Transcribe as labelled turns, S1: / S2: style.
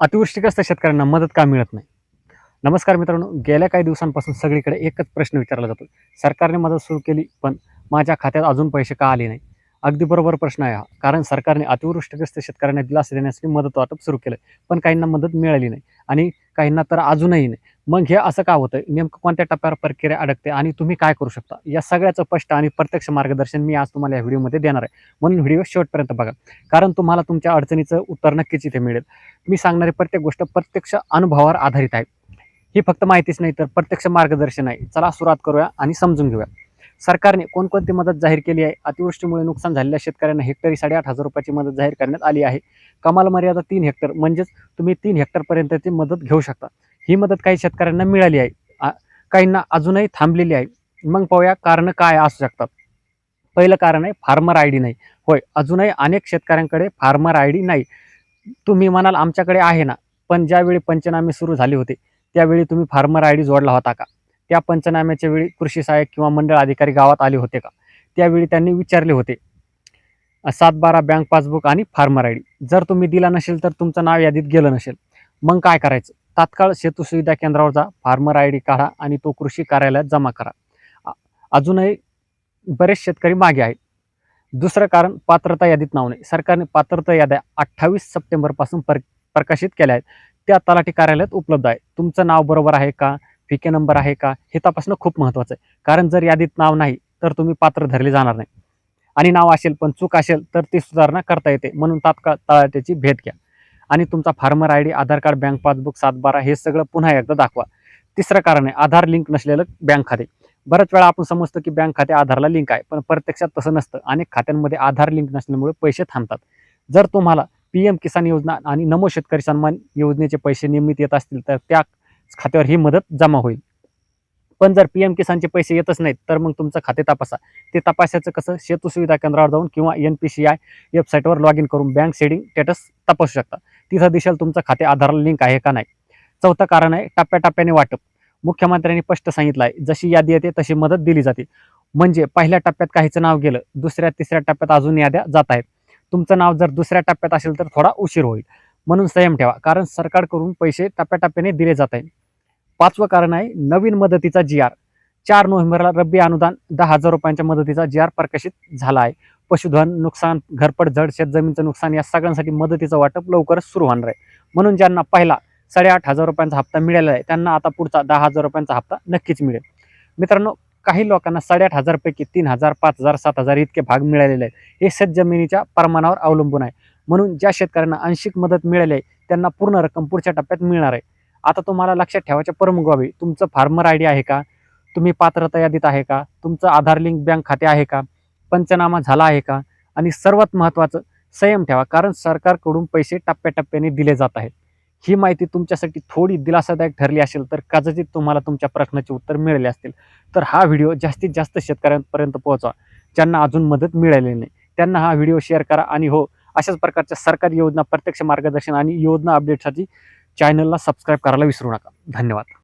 S1: अतिवृष्टीग्रस्त शेतकऱ्यांना मदत का मिळत नाही? नमस्कार मित्रांनो गेल्या काही दिवसांपासून सगळीकडे एकच प्रश्न विचारला जातो सरकारने मदत सुरू केली पण माझ्या खात्यात अजून पैसे का आले नाही? अगदी बरोबर प्रश्न आहे हा कारण सरकारने अतिवृष्टीग्रस्त शेतकऱ्यांना दिलासा देण्यासाठी मदत वाटप सुरू केलं पण काहींना मदत मिळाली नाही. आणि काहींना तर अजूनही नाही. मग हे असं का होतं नेमकं कोणत्या टप्प्यावर प्रक्रिया अडकते आणि तुम्ही काय करू शकता? या सगळ्याचं स्पष्ट आणि प्रत्यक्ष मार्गदर्शन मी आज तुम्हाला या व्हिडिओमध्ये देणार आहे. म्हणून व्हिडिओ शेवटपर्यंत बघा. कारण तुम्हाला तुमच्या अडचणीचं उत्तर नक्कीच इथे मिळेल. मी सांगणारी प्रत्येक गोष्ट प्रत्यक्ष अनुभवावर आधारित आहे. ही फक्त माहितीच नाही तर प्रत्यक्ष मार्गदर्शन आहे. चला सुरुवात करूया आणि समजून घेऊया. सरकारने कोणकोणती मदत जाहीर केली आहे? अतिवृष्टीमुळे नुकसान झालेल्या शेतकऱ्यांना हेक्टरी साडेआठ हजार रुपयाची मदत जाहीर करण्यात आली आहे. कमाल मर्यादा तीन हेक्टर म्हणजेच तुम्ही तीन हेक्टरपर्यंतची मदत घेऊ शकता. ही मदत काही शेतकऱ्यांना मिळाली आहे. काहींना अजूनही थांबलेली आहे. मग पाहूया कारणं काय असू शकतात. पहिलं कारण आहे फार्मर आय डी नाही. होय अजूनही अनेक शेतकऱ्यांकडे फार्मर आय डी नाही. तुम्ही म्हणाल आमच्याकडे आहे ना पण ज्यावेळी पंचनामे सुरू झाले होते त्यावेळी तुम्ही फार्मर आय डी जोडला होता का? त्या पंचनाम्याच्या वेळी कृषी सहाय्यक किंवा मंडळ अधिकारी गावात आले होते का? त्यावेळी त्यांनी विचारले होते. सात बारा बँक पासबुक आणि फार्मर आय डी. जर तुम्ही दिला नसेल तर तुमचं नाव यादीत गेलं नसेल. मग काय करायचं? तात्काळ शेतू सुविधा केंद्रावर जा फार्मर आय डी काढा आणि तो कृषी कार्यालयात जमा करा. अजूनही बरेच शेतकरी मागे आहेत. दुसरं कारण पात्रता यादीत नाव नाही. सरकारने पात्रता याद्या अठ्ठावीस सप्टेंबरपासून पर प्रकाशित केल्या आहेत. त्या तलाठी कार्यालयात उपलब्ध आहे तुमचं नाव बरोबर आहे का? फिके नंबर आहे का? हे तपासणं खूप महत्त्वाचं आहे. कारण जर यादीत नाव नाही तर तुम्ही पात्र धरले जाणार नाही. आणि नाव असेल पण चूक असेल तर ती सुधारणा करता येते. म्हणून तात्काळ तलाठ्याची भेट घ्या. आणि तुमचा farmer I D Aadhaar card bank passbook सात बारा हे सगळं पुन्हा एकदा दाखवा. तिसरं कारण आहे आधार लिंक नसलेलं बँक खाते. बऱ्याच वेळा आपण समजतो की बँक खाते आधारला लिंक आहे पण प्रत्यक्षात तसं नसतं. अनेक खात्यांमध्ये आधार लिंक नसल्यामुळे पैसे थांबतात. जर तुम्हाला पी एम किसान योजना आणि नमो शेतकरी सन्मान योजनेचे पैसे नियमित येत असतील तर त्या खात्यावर ही मदत जमा होईल. पण जर पी एम किसानचे पैसे येतच नाहीत तर मग तुमचं खाते तपासा. ते तपासायचं कसं? शेतू सुविधा केंद्रावर जाऊन किंवा एन पी सी आय वेबसाईटवर लॉग इन करून बँक सेडिंग स्टेटस तपासू शकता. तिथं दिसेल तुमचं खाते आधारला लिंक आहे का नाही. चौथं कारण आहे टप्प्याटप्प्याने वाटप. मुख्यमंत्र्यांनी स्पष्ट सांगितलं आहे जशी यादी येते तशी मदत दिली जाते. म्हणजे पहिल्या टप्प्यात काहीचं नाव गेलं दुसऱ्या तिसऱ्या टप्प्यात अजून याद्या जात आहेत. तुमचं नाव जर दुसऱ्या टप्प्यात असेल तर थोडा उशीर होईल. म्हणून संयम ठेवा कारण सरकारकडून पैसे टप्प्याटप्प्याने दिले जात आहेत. पाचवं कारण आहे नवीन मदतीचा जी आर चार नोव्हेंबरला रब्बी अनुदान दहा हजार रुपयांच्या मदतीचा जी आर प्रकाशित झाला आहे. पशुधन नुकसान घरपट जड शेतजमीनचं नुकसान या सगळ्यांसाठी मदतीचं वाटप लवकरच सुरू होणार आहे. म्हणून ज्यांना पहिला साडेआठ हजार रुपयांचा हप्ता मिळाला आहे त्यांना आता पुढचा दहा हजार रुपयांचा हप्ता नक्कीच मिळेल. मित्रांनो काही लोकांना साडेआठ हजारपैकी तीन हजार पाच हजार सात हजार इतके भाग मिळालेले आहेत. हे शेतजमिनीच्या प्रमाणावर अवलंबून आहे. म्हणून ज्या शेतकऱ्यांना आंशिक मदत मिळाली आहे त्यांना पूर्ण रक्कम पुढच्या टप्प्यात मिळणार आहे. आता तुम्हाला लक्षात ठेवायच्या प्रमुख बाबी तुमचं फार्मर आय डी आहे का? तुम्ही पात्रता यादीत आहे का? तुमचं आधार लिंक बँक खाते आहे का? पंचनामा झाला आहे का? आणि सर्वात महत्त्वाचं संयम ठेवा. कारण सरकारकडून पैसे टप्प्याटप्प्याने दिले जात आहेत. ही माहिती तुमच्यासाठी थोडी दिलासादायक ठरली असेल तर कदाचित तुम्हाला तुमच्या प्रश्नाचे उत्तर मिळाले असतील. तर हा व्हिडिओ जास्तीत जास्त शेतकऱ्यांपर्यंत पोहोचवा ज्यांना अजून मदत मिळालेली नाही. त्यांना हा व्हिडिओ शेअर करा आणि हो अशाच प्रकारच्या सरकारी योजना प्रत्यक्ष मार्गदर्शन आणि योजना अपडेटसाठी चॅनलला सबस्क्राईब करायला विसरू नका. धन्यवाद.